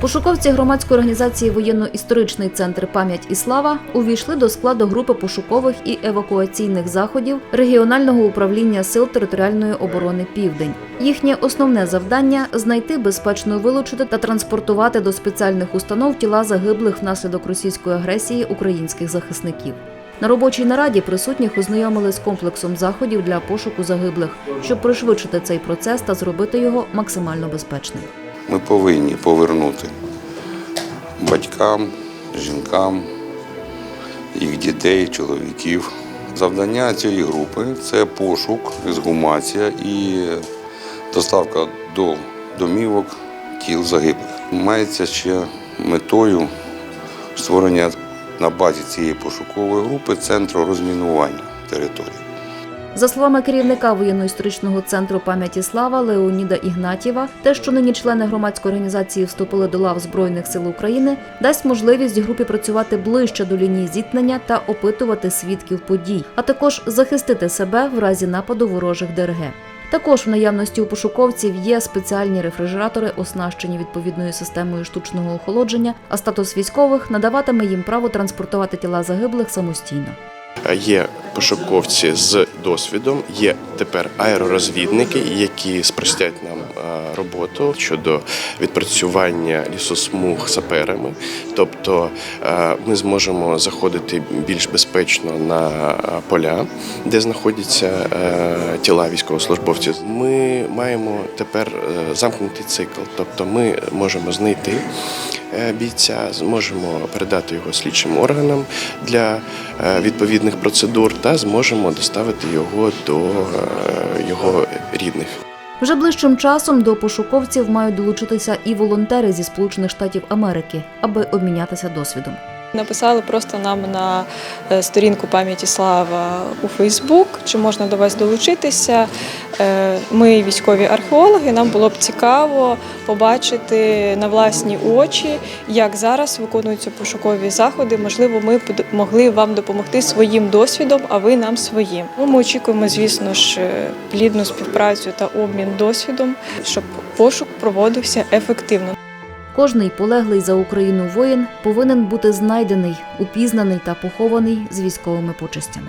Пошуковці громадської організації Воєнно-історичний центр Пам'ять і слава увійшли до складу групи пошукових і евакуаційних заходів регіонального управління сил територіальної оборони Південь. Їхнє основне завдання знайти, безпечно вилучити та транспортувати до спеціальних установ тіла загиблих внаслідок російської агресії українських захисників. На робочій нараді присутніх ознайомили з комплексом заходів для пошуку загиблих, щоб пришвидшити цей процес та зробити його максимально безпечним. Ми повинні повернути батькам, жінкам, їх дітей, чоловіків. Завдання цієї групи це пошук, ексгумація і доставка до домівок тіл загиблих. Мається ще метою створення на базі цієї пошукової групи центру розмінування території. За словами керівника воєнно-історичного центру пам'яті слава Леоніда Ігнатєва, те, що нині члени громадської організації вступили до лав Збройних сил України, дасть можливість групі працювати ближче до лінії зіткнення та опитувати свідків подій, а також захистити себе в разі нападу ворожих ДРГ. Також в наявності у пошуковців є спеціальні рефрижератори, оснащені відповідною системою штучного охолодження, а статус військових надаватиме їм право транспортувати тіла загиблих самостійно. Є пошуковці з досвідом, є тепер аеророзвідники, які спростять нам е, роботу щодо відпрацювання лісосмуг саперами. Тобто е, ми зможемо заходити більш безпечно на е, поля, де знаходяться тіла військовослужбовців. Ми маємо тепер замкнутий цикл, тобто ми можемо знайти бійця, зможемо передати його слідчим органам для відповідних процедур та зможемо доставити його до е, його рідних. Вже ближчим часом до пошуковців мають долучитися і волонтери зі Сполучених Штатів Америки, аби обмінятися досвідом. Написали просто нам на е, сторінку пам'яті слава у Фейсбук, чи можна до вас долучитися. Е, Ми військові археологи. Нам було б цікаво побачити на власні очі, як зараз виконуються пошукові заходи. Можливо, ми могли вам допомогти своїм досвідом, а ви нам своїм. Ну, Ми очікуємо, звісно ж, е, плідну співпрацю та обмін досвідом, щоб пошук проводився ефективно. Кожний полеглий за Україну воїн повинен бути знайдений, упізнаний та похований з військовими почестями.